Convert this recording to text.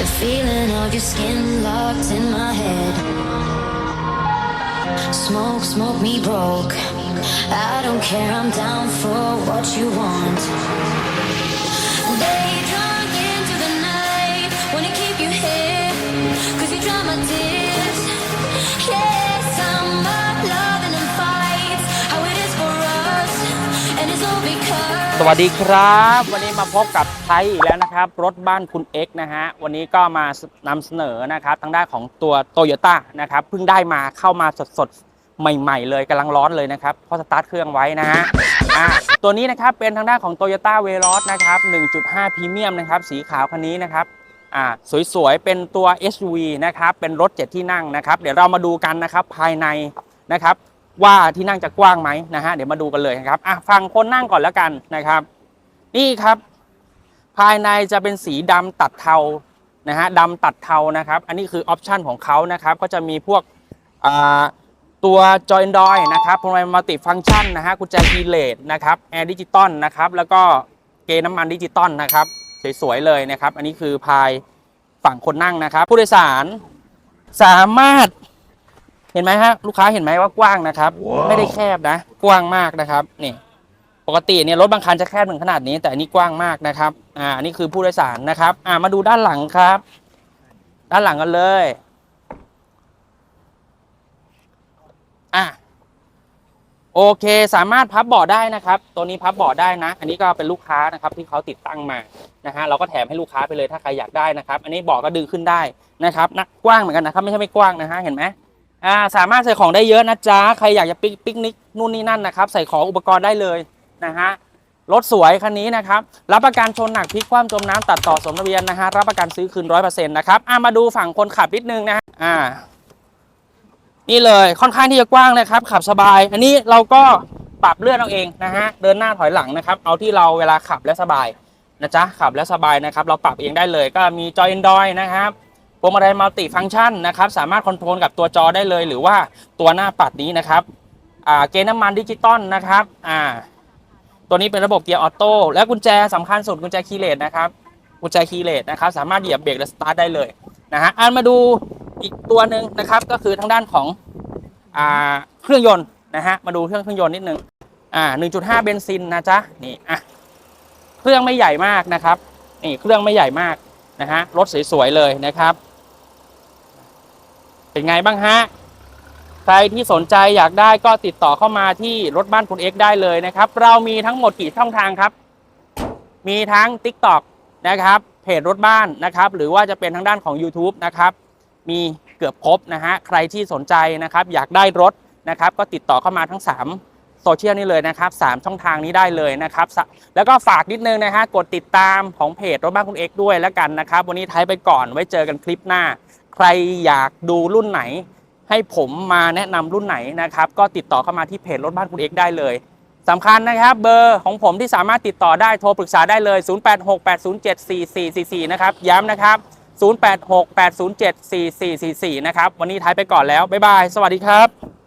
The feeling of your skin locked in my head. Smoke, smoke me broke. I don't care, I'm down for what you want. Day drunk into the night. Wanna keep you here, cause you dry my tears. สวัสดีครับ วันนี้มาพบกับไทยอีกแล้วนะครับ รถบ้านคุณ X นะฮะวันนี้ก็มานำเสนอนะครับทางด้านของตัวโตโยต้านะครับเพิ่งได้มาเข้ามาสดๆ ใหม่ ๆ เลยกำลังร้อนเลยนะครับเพราะสตาร์ทเครื่องไว้นะฮะตัวนี้นะครับเป็นทางด้านของ Toyota v e l o s นะครับ 1.5พรีเมียมนะครับสีขาวคันนี้นะครับสวยๆ เป็นตัว SUV นะครับเป็นรถ7ที่นั่งนะครับ เดี๋ยวเรามาดูกันนะครับภายในนะครับ ว่าที่นั่งจะกว้างไหมนะฮะเดี๋ยวมาดูกันเลยนะครับอะฟังคนนั่งก่อนแล้วกันนะครับ นี่ครับ ภายในจะเป็นสีดำตัดเทานะฮะดำตัดเทานะครับ อันนี้คือออปชันของเขานะครับ ก็จะมีพวกตัวจอยดอยนะครับพวงมาลัยมัลติฟังก์ชันนะฮะกุญแจคีเลสนะครับแอร์ดิจิตอลนะครับ แล้วก็เกน้ำมันดิจิตอลนะครับ สวยๆเลยนะครับ อันนี้คือภายฝั่งคนนั่งนะครับ ผู้โดยสารสามารถ เห็นไหมฮะลูกค้าเห็นไหมว่ากว้างนะครับไม่ได้แคบนะ กว้างมากนะครับนี่ปกติเนี่ยรถบางคันจะแคบถึงขนาดนี้ แต่อันนี้กว้างมากนะครับอ่าอันนี่คือผู้โดยสารนะครับ อ่ามาดูด้านหลังครับ ด้านหลังกันเลยอะโอเค สามารถพับเบาะได้นะครับ ตัวนี้พับเบาะได้นะ อันนี้ก็เป็นลูกค้านะครับที่เขาติดตั้งมานะฮะเราก็แถมให้ลูกค้าไปเลยถ้าใครอยากได้นะครับ อันนี้เบาะก็ดึงขึ้นได้นะครับนะกว้างเหมือนกันนะครับ ไม่ใช่ไม่กว้างนะฮะเห็นไหม อ่าสามารถใส่ของได้เยอะนะจ๊ะใครอยากจะปิกปิกนิกนู่นนี่นั่นนะครับ ใส่ของอุปกรณ์ได้เลยนะฮะรถสวยคันนี้นะครับรับประกันชนหนักพลิกคว่ำจมน้ำตัดต่อสมทะเบียนนะฮะรับประกันซื้อคืนร้อยเปอร์เซ็นต์นะครับอ่ามาดูฝั่งคนขับนิดนึงนะฮะอ่า นี่เลยค่อนข้างที่จะกว้างนะครับ ขับสบาย อันนี้เราก็ปรับเลื่อนเอาเองนะฮะเดินหน้าถอยหลังนะครับ เอาที่เราเวลาขับและสบายนะจ๊ะขับและสบายนะครับ เราปรับเองได้เลยก็มีจอยแอนดอยนะครับ พวงมาลัยมัลติฟังก์ชันนะครับสามารถคอนโทรลกับตัวจอได้เลย หรือว่าตัวหน้าปัดนี้นะครับอ่าเกณฑ์น้ำมันดิจิตอลนะครับอ่าตัวนี้เป็นระบบเกียร์ออโต้และกุญแจสำคัญสุดกุญแจคีย์เลสนะครับกุญแจคีย์เลสนะครับสามารถเหยียบเบรกและสตาร์ทได้เลยนะฮะอ่านมาดูอีกตัวหนึ่งนะครับก็คือทางด้านของอ่าเครื่องยนต์นะฮะมาดูเครื่องเครื่องยนต์นิดนึงอ่า1.5 เบนซินนะจ๊ะนี่อะเครื่องไม่ใหญ่มากนะครับนี่เครื่องไม่ใหญ่มากนะฮะรถสวยๆเลยนะครับ เป็นไงบ้างฮะ ใครที่สนใจอยากได้ก็ติดต่อเข้ามาที่รถบ้านคุณเอ็กได้เลยนะครับ เรามีทั้งหมดกี่ช่องทางครับ มีทั้ง TikTok นะครับ เพจรถบ้านนะครับ หรือว่าจะเป็นทางด้านของ YouTube นะครับ มีเกือบครบนะฮะ ใครที่สนใจนะครับ อยากได้รถนะครับ ก็ติดต่อเข้ามาทั้ง 3โซเชียลนี่เลยนะครับ3ช่องทางนี้ได้เลยนะครับ แล้วก็ฝากนิดนึงนะฮะ กดติดตามของเพจรถบ้านคุณเอ็กด้วยแล้วกันนะครับ วันนี้ไทยไปก่อนไว้เจอกันคลิปหน้า รอยากดูรุ่นไหน ให้ผมมาแนะนำรุ่นไหนนะครับ ก็ติดต่อเข้ามาที่เพจรถบ้านคุณเอกได้เลยสำคัญนะครับ เบอร์ของผมที่สามารถติดต่อได้โทรปรึกษาได้เลย 0868074444 นะครับ ย้ำนะครับ 0868074444 นะครับ วันนี้ท้ายไปก่อนแล้ว บ๊ายบาย สวัสดีครับ